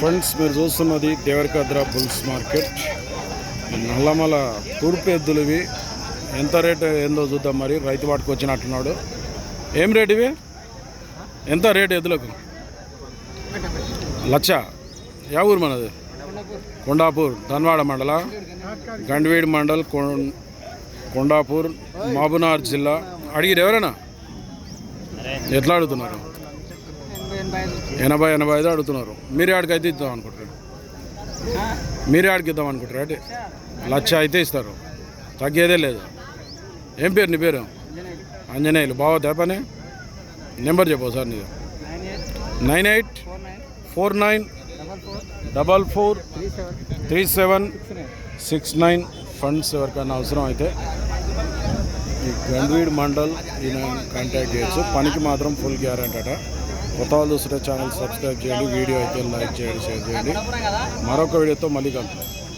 Friends మీరు చూస్తున్నది Devarakadra bulls market. Nallamala తూర్పు ఎద్దులు ఇవి. ఎంత రేటు ఏందో చూద్దాం మరి. రైతు వాటికి వచ్చినట్టున్నాడు. ఏం రేట్ ఇవి? ఎంత రేటు ఎద్దులకు? లచ్చ. యా ఊరు మనది? కొండాపూర్. ధన్వాడ మండల. గండివేడి మండల్ కొండాపూర్ మహబూనార్ జిల్లా. అడిగిరు ఎవరైనా? ఎట్లా అడుగుతున్నారు? ఎనభై ఎనభై ఐదు అడుగుతున్నారు. మీరే ఆడికి అయితే ఇద్దాం అనుకుంటారు మీరే ఆడికి ఇద్దాం అనుకుంటారు అంటే లక్ష అయితే ఇస్తారు. తగ్గేదే లేదు. ఏం పేరు నీ పేరు? ఆంజనేయులు. బావద్దా పని నెంబర్ చెప్పు సార్ నీది. Nine eight four nine double four three seven six nine funds ఎవరికైనా అవసరం అయితే ఈ గండ్వీడ్ మండల్ ఈయన కాంటాక్ట్ చేయొచ్చు. పనికి మాత్రం ఫుల్ గ్యారంటీ అట. కొత్త వాళ్ళు చూస్తుంటే ఛానల్ సబ్స్క్రైబ్ చేయండి వీడియో అయితే లైక్ చేయండి షేర్ చేయండి. మరొక వీడియోతో మళ్ళీ కలుపుతాం